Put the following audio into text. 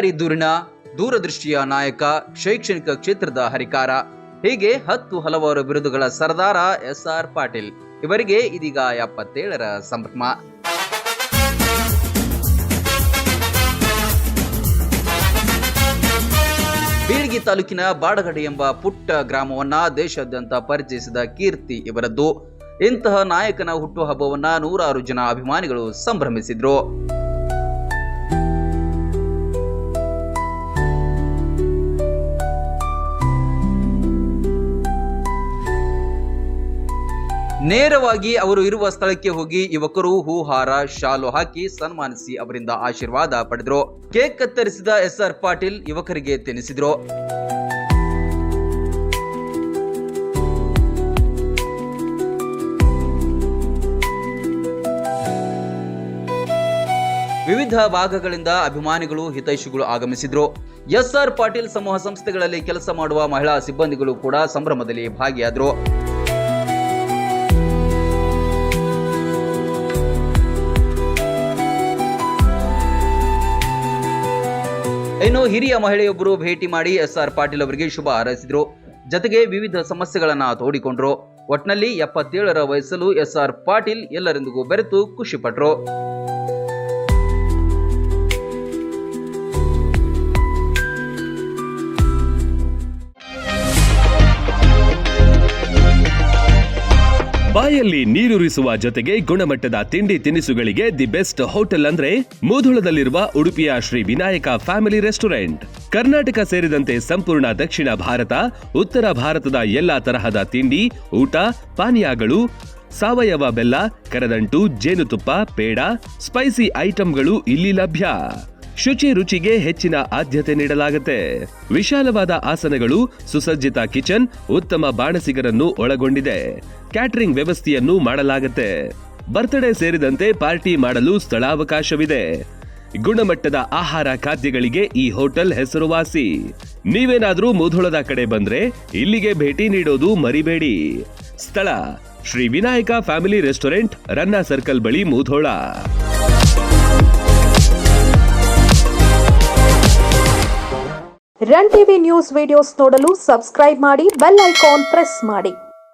ಧುರಿಣ ದೂರದೃಷ್ಟಿಯ ನಾಯಕ ಶೈಕ್ಷಣಿಕ ಕ್ಷೇತ್ರದ ಹರಿಕಾರ. ಹೀಗೆ ಹತ್ತು ಹಲವಾರು ಬಿರುದುಗಳ ಸರ್ದಾರ ಎಸ್ ಆರ್ ಪಾಟೀಲ್. ಇವರಿಗೆ ಇದೀಗ ಎಪ್ಪತ್ತೇಳರ ಸಂಭ್ರಮ. ಬೀಳ್ಗಿ ತಾಲೂಕಿನ ಬಾಡಗಡೆ ಎಂಬ ಪುಟ್ಟ ಗ್ರಾಮವನ್ನ ದೇಶಾದ್ಯಂತ ಪರಿಚಯಿಸಿದ ಕೀರ್ತಿ ಇವರದ್ದು. ಇಂತಹ ನಾಯಕನ ಹುಟ್ಟುಹಬ್ಬವನ್ನ ನೂರಾರು ಜನ ಅಭಿಮಾನಿಗಳು ಸಂಭ್ರಮಿಸಿದ್ರು. ನೇರವಾಗಿ ಅವರು ಇರುವ ಸ್ಥಳಕ್ಕೆ ಹೋಗಿ ಯುವಕರು ಹೂಹಾರ, ಶಾಲು ಹಾಕಿ ಸನ್ಮಾನಿಸಿ ಅವರಿಂದ ಆಶೀರ್ವಾದ ಪಡೆದರು. ಕೇಕ್ ಕತ್ತರಿಸಿದ ಎಸ್ ಆರ್ ಪಾಟೀಲ್ ಯುವಕರಿಗೆ ತಿನ್ನಿಸಿದ್ರು. ವಿವಿಧ ಭಾಗಗಳಿಂದ ಅಭಿಮಾನಿಗಳು, ಹಿತೈಷಿಗಳು ಆಗಮಿಸಿದ್ರು. ಎಸ್ ಆರ್ ಪಾಟೀಲ್ ಸಮೂಹ ಸಂಸ್ಥೆಗಳಲ್ಲಿ ಕೆಲಸ ಮಾಡುವ ಮಹಿಳಾ ಸಿಬ್ಬಂದಿಗಳು ಕೂಡ ಸಂಭ್ರಮದಲ್ಲಿ ಭಾಗಿಯಾದರು. ಇನ್ನು ಹಿರಿಯ ಮಹಿಳೆಯೊಬ್ಬರು ಭೇಟಿ ಮಾಡಿ ಎಸ್ ಆರ್ ಪಾಟೀಲ್ ಅವರಿಗೆ ಶುಭ ಹಾರೈಸಿದ್ರು. ಜತೆಗೆ ವಿವಿಧ ಸಮಸ್ಯೆಗಳನ್ನ ತೋಡಿಕೊಂಡ್ರು. ಒಟ್ನಲ್ಲಿ ಎಪ್ಪತ್ತೇಳರ ವಯಸ್ಸಲ್ಲೂ ಎಸ್ ಆರ್ ಪಾಟೀಲ್ ಎಲ್ಲರೆಂದಿಗೂ ಬೆರೆತು ಖುಷಿಪಟ್ರು ಬಾಯಲ್ಲಿ ನೀರುರಿಸುವ ಜೊತೆಗೆ ಗುಣಮಟ್ಟದ ತಿಂಡಿ ತಿನಿಸುಗಳಿಗೆ ದಿ ಬೆಸ್ಟ್ ಹೋಟೆಲ್ ಅಂದ್ರೆ ಮೂಧುಳದಲ್ಲಿರುವ ಉಡುಪಿಯ ಶ್ರೀ ವಿನಾಯಕ ಫ್ಯಾಮಿಲಿ ರೆಸ್ಟೋರೆಂಟ್. ಕರ್ನಾಟಕ ಸೇರಿದಂತೆ ಸಂಪೂರ್ಣ ದಕ್ಷಿಣ ಭಾರತ, ಉತ್ತರ ಭಾರತದ ಎಲ್ಲಾ ತರಹದ ತಿಂಡಿ, ಊಟ, ಪಾನೀಯಗಳು, ಸಾವಯವ ಬೆಲ್ಲ, ಕರದಂಟು, ಜೇನುತುಪ್ಪ, ಪೇಡ, ಸ್ಪೈಸಿ ಐಟಂಗಳು ಇಲ್ಲಿ ಲಭ್ಯ. ಶುಚಿ ರುಚಿಗೆ ಹೆಚ್ಚಿನ ಆದ್ಯತೆ ನೀಡಲಾಗುತ್ತೆ. ವಿಶಾಲವಾದ ಆಸನಗಳು, ಸುಸಜ್ಜಿತ ಕಿಚನ್, ಉತ್ತಮ ಬಾಣಸಿಗರನ್ನು ಒಳಗೊಂಡಿದೆ. ಕ್ಯಾಟರಿಂಗ್ ವ್ಯವಸ್ಥೆಯನ್ನು ಮಾಡಲಾಗುತ್ತೆ. ಬರ್ತ್ಡೇ ಸೇರಿದಂತೆ ಪಾರ್ಟಿ ಮಾಡಲು ಸ್ಥಳಾವಕಾಶವಿದೆ. ಗುಣಮಟ್ಟದ ಆಹಾರ ಖಾದ್ಯಗಳಿಗೆ ಈ ಹೋಟೆಲ್ ಹೆಸರುವಾಸಿ. ನೀವೇನಾದ್ರೂ ಮುಧೋಳದ ಕಡೆ ಬಂದ್ರೆ ಇಲ್ಲಿಗೆ ಭೇಟಿ ನೀಡೋದು ಮರಿಬೇಡಿ. ಸ್ಥಳ, Shri Vinayaka family restaurant, Ranna circle ಬಳಿ Mudhol. Run TV news videos ನೋಡಲು ಸಬ್ಸ್ಕ್ರೈಬ್ ಮಾಡಿ, ಬೆಲ್ ಐಕಾನ್ ಪ್ರೆಸ್ ಮಾಡಿ.